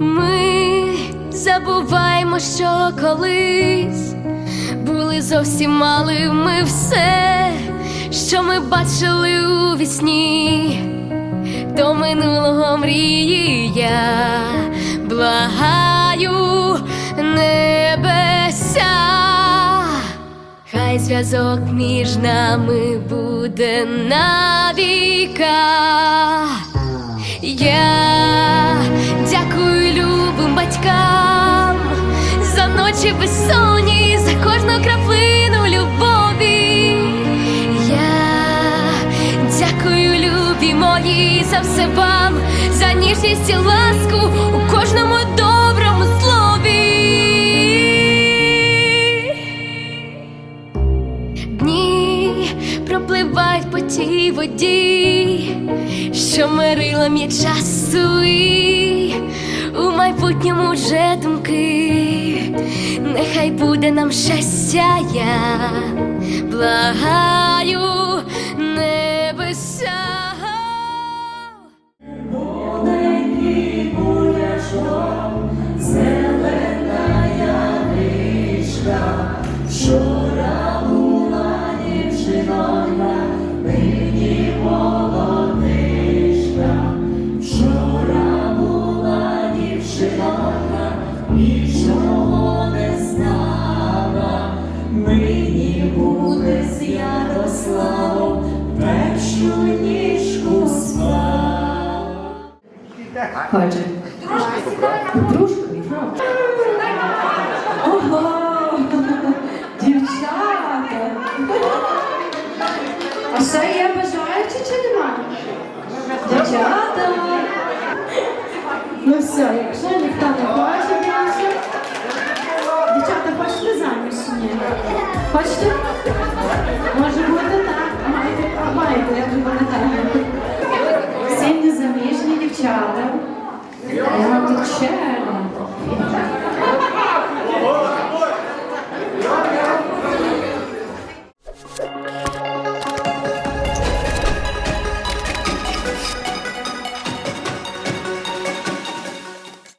Ми забуваємо, що колись були зовсім малими все, що ми бачили у вісні, до минулого мрії я благаю небеся. Хай зв'язок між нами буде навіка. Я за ночі безсонні, за кожну краплину любові. Я дякую, любі мої, за все вам, за ніжність і ласку у кожному доброму слові. Дні пропливають по тій воді, що мерила мій часу і у майбутньому вже думки, нехай буде нам щастя, я благаю небеса. Нині Отже. Подружкою? Ого! Дівчата! А ще є бажаючі чи немає? Дівчата! Ну все, якщо ніхто не хоче більше. Дівчата, хочете заміж ні? Хочете? Ciao. I don't think